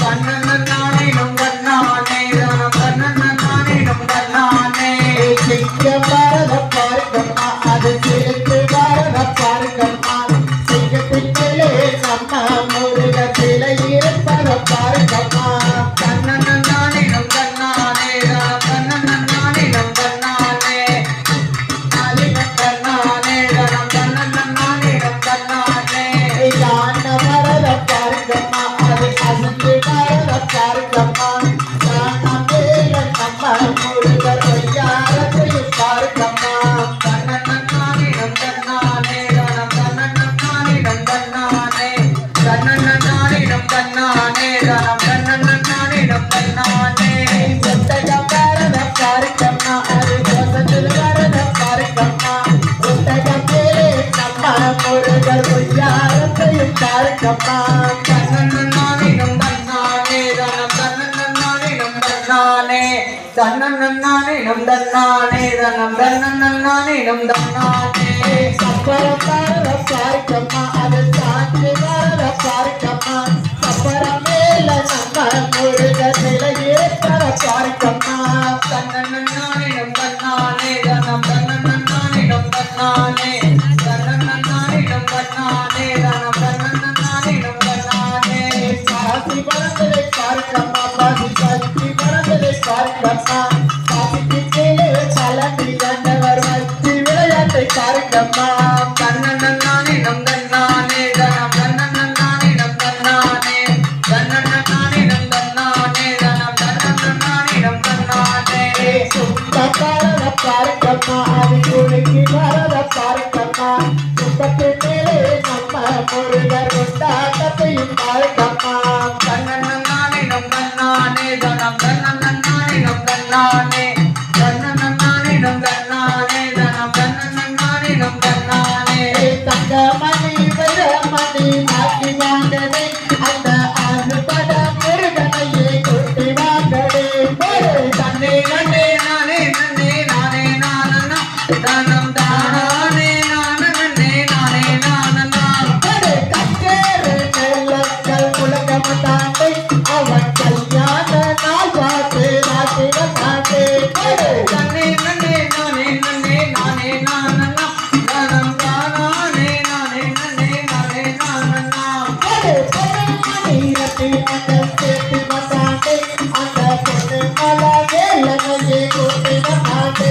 பண்ணன கண்ணன்னிடம் கண்ணானே தனம் கண்ணன்னிடம் கண்ணானே. புத்தகம் வரத பாருக்கம்மா அது சொந்தத்தில் வரத பாருக்கம்மா. புத்தகம் பேரே நம்ம முருகர் பொய்யாரத்தையும் பாருக்கம்மா. கண்ணன்னிடம் கண்ணானே தனம் கண்ணன்னிடம் கண்ணானே. தன்னன்னிடம் தன்னானே தனம் கண்ணன்னிடம் தன்னானே சப்பர பாருக்கம்மா அது பாருக்கம்மா. சப்பரம் மேல நம்ம முருக சிலையே தர பாருக்கம்மா. தன்னன்னிடம் தன்னானே தனம் தன்னன்னிடம் தன்னானே. தன்னன்னிடம் தன்னானே தனம் தன்னன்னிடம் தன்னானே. சாசி பரந்தலை பாருக்கம்மா. பாசி சக்தி பரந்தலை பாருக்கம்மா. நன்னானிடம் தன்னானே தன்ன நன்னானிடம் தன்னானே தனம் தன்ன நன்னானிடம் தன்னானே தங்க தன்னை நன்னே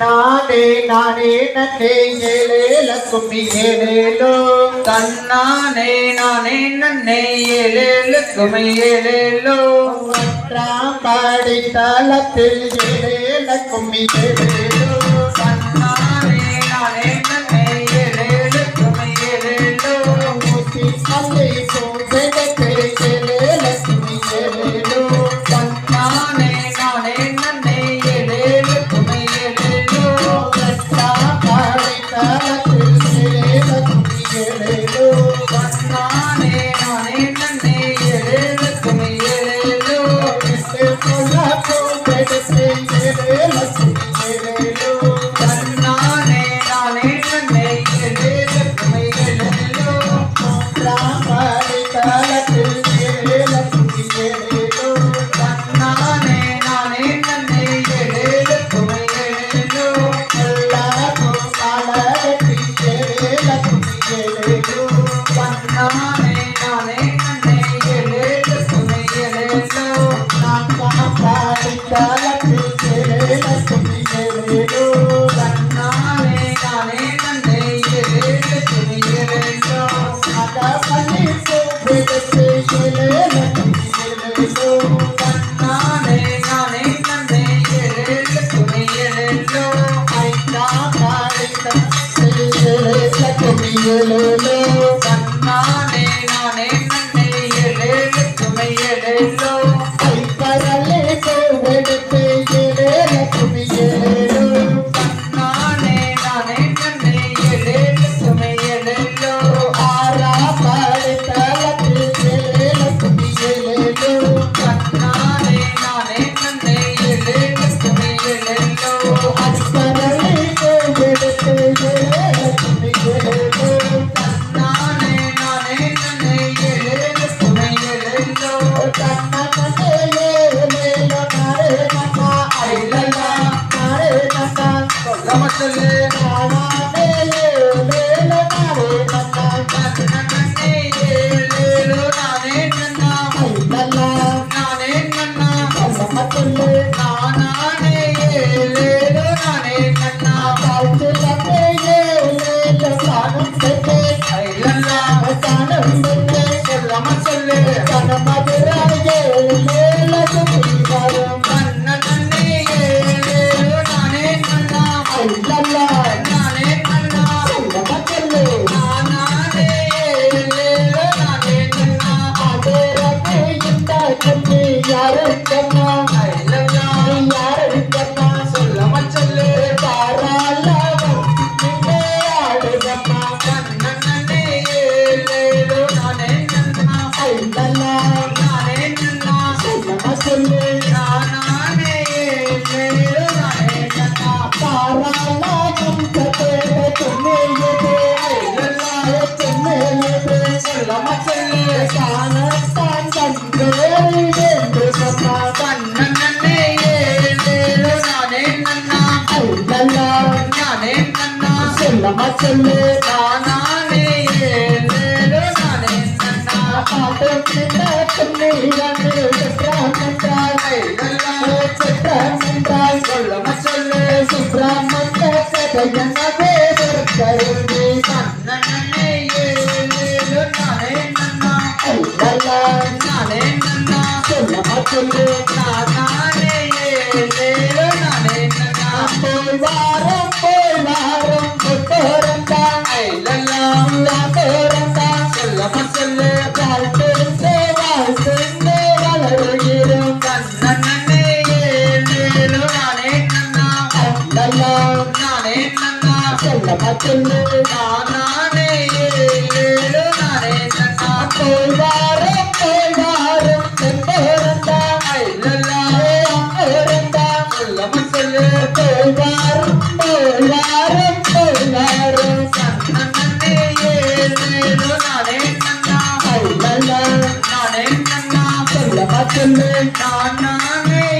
நானே நானே நன்னே ஏழேல கும்மி ஏழேலோ. தன்னானே நானே நன்னே ஏழேல கும்மி ஏழேலோ. ஒன்றாம் பாடி தளத்தில் ஏழேல கும்மி ஏழேலோ. Almeida. நமஸ்தே சொல்லு நானே ஏழு நானே நன்னா கருந்தி கண்ணன் நானே நானே நானே சொல்ல மாட்டேன் நான் நானே